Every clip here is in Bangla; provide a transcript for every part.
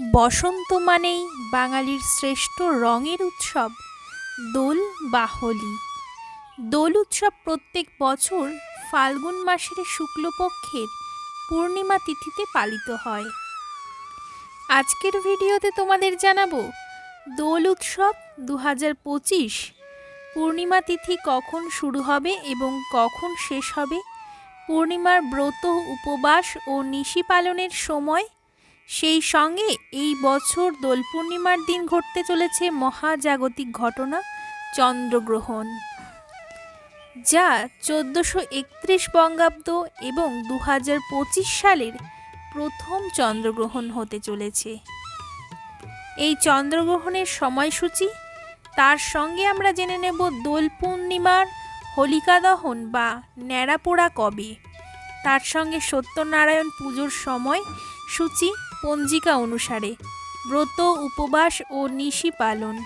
বসন্ত মানেই বাঙালির শ্রেষ্ঠ রঙের উৎসব, দোল বা হোলি। দোল উৎসব প্রত্যেক বছর ফাল্গুন মাসের শুক্লপক্ষের পূর্ণিমা তিথিতে পালিত হয়। আজকের ভিডিওতে তোমাদের জানাব, দোল উৎসব দু পঁচিশ পূর্ণিমা তিথি কখন শুরু হবে এবং কখন শেষ হবে, পূর্ণিমার ব্রত, উপবাস ও নিশি পালনের সময় সেই সঙ্গে এই বছর দোল পূর্ণিমার দিন ঘটতে চলেছে মহাজাগতিক ঘটনা, চন্দ্রগ্রহণ। যা চোদ্দোশো একত্রিশ বঙ্গাব্দ এবং দু হাজার পঁচিশ সালের প্রথম চন্দ্রগ্রহণ হতে চলেছে। এই চন্দ্রগ্রহণের সময়সূচি, তার সঙ্গে আমরা জেনে নেব দোল পূর্ণিমার হোলিকা দহন বা ন্যাড়াপোড়া কবে। তার সঙ্গে সত্যনারায়ণ পুজোর সময় সূচি পঞ্জিকা অনুসারে ব্রত, উপবাস ও নিশি পালন।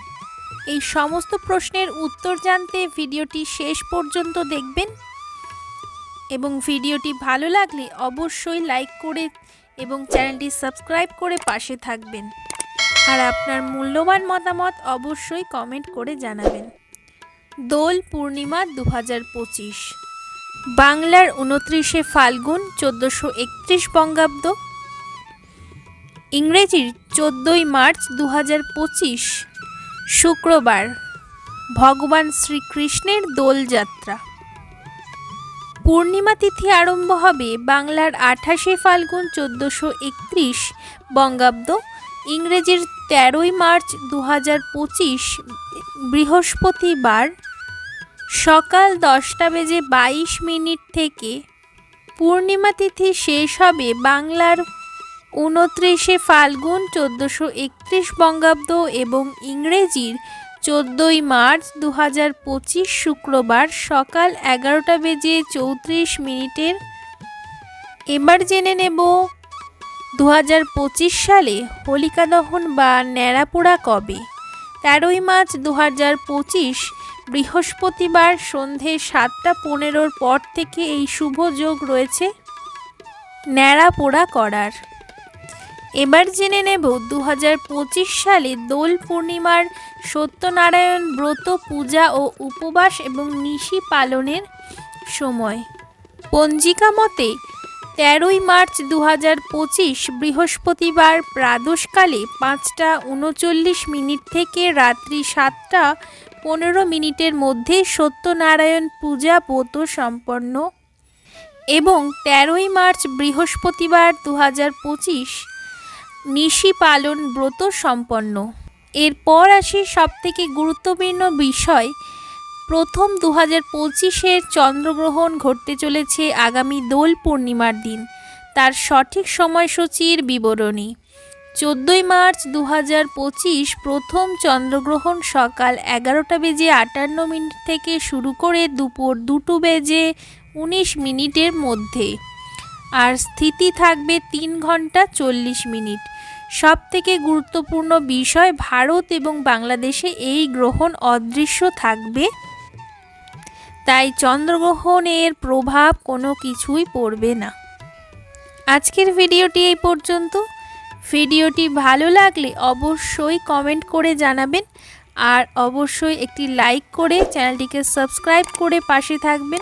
এই সমস্ত প্রশ্নের উত্তর জানতে ভিডিওটি শেষ পর্যন্ত দেখবেন। এবং ভিডিওটি ভালো লাগলে অবশ্যই লাইক করে এবং চ্যানেলটি সাবস্ক্রাইব করে পাশে থাকবেন। আর আপনার মূল্যবান মতামত অবশ্যই কমেন্ট করে জানাবেন। দোল পূর্ণিমা দু হাজার পঁচিশ। বাংলার উনত্রিশে ফাল্গুন চোদ্দোশো একত্রিশ বঙ্গাব্দ ইংরেজির চোদ্দোই মার্চ দু হাজার পঁচিশ, শুক্রবার, ভগবান শ্রীকৃষ্ণের দোলযাত্রা। পূর্ণিমা তিথি আরম্ভ হবে বাংলার আঠাশে ফাল্গুন চোদ্দোশো একত্রিশ, বঙ্গাব্দ, ইংরেজির তেরোই মার্চ দু হাজার পঁচিশ, বৃহস্পতিবার, সকাল দশটা বেজে বাইশ মিনিট থেকে। পূর্ণিমা তিথি শেষ হবে বাংলার উনত্রিশে ফাল্গুন চোদ্দোশো একত্রিশ বঙ্গাব্দ এবং ইংরেজির চোদ্দোই মার্চ দু পঁচিশ শুক্রবার সকাল এগারোটা বেজে চৌত্রিশ মিনিটের এবার জেনে নেব দু হাজার পঁচিশ সালে হোলিকা দহন বা ন্যাড়াপোড়া কবে? তেরোই মার্চ দু হাজার পঁচিশ বৃহস্পতিবার সন্ধে সাতটা পনেরোর পর থেকে এই শুভ যোগ রয়েছে ন্যাড়াপোড়া করার। এবার জেনে নেব দু হাজার পঁচিশ সালে দোল পূর্ণিমার সত্যনারায়ণ ব্রত পূজা ও উপবাস এবং নিশি পালনের সময়। পঞ্জিকা মতে, তেরোই মার্চ দু হাজার পঁচিশ বৃহস্পতিবার প্রাদশকালে পাঁচটা উনচল্লিশ মিনিট থেকে রাত্রি সাতটা পনেরো মিনিটের মধ্যে সত্যনারায়ণ পূজা ব্রত সম্পন্ন এবং তেরোই মার্চ বৃহস্পতিবার দু হাজার পঁচিশ নিশি পালন ব্রত সম্পন্ন এরপর আসি সবথেকে গুরুত্বপূর্ণ বিষয়, প্রথম দু হাজার পঁচিশের চন্দ্রগ্রহণ ঘটতে চলেছে আগামী দোল পূর্ণিমার দিন। তার সঠিক সময়সূচির বিবরণী, চোদ্দোই মার্চ দু হাজার পঁচিশ প্রথম চন্দ্রগ্রহণ সকাল এগারোটা বেজে আটান্ন মিনিট থেকে শুরু করে দুপুর দুটো বেজে উনিশ মিনিটের মধ্যে। আর স্থিতি থাকবে তিন ঘণ্টা চল্লিশ মিনিট। সব থেকে গুরুত্বপূর্ণ বিষয়, ভারত এবং বাংলাদেশে এই গ্রহণ অদৃশ্য থাকবে। তাই চন্দ্রগ্রহণের প্রভাব কোনো কিছুই পড়বে না। আজকের ভিডিওটি এই পর্যন্ত। ভিডিওটি ভালো লাগলে অবশ্যই কমেন্ট করে জানাবেন আর অবশ্যই একটি লাইক করে চ্যানেলটিকে সাবস্ক্রাইব করে পাশে থাকবেন।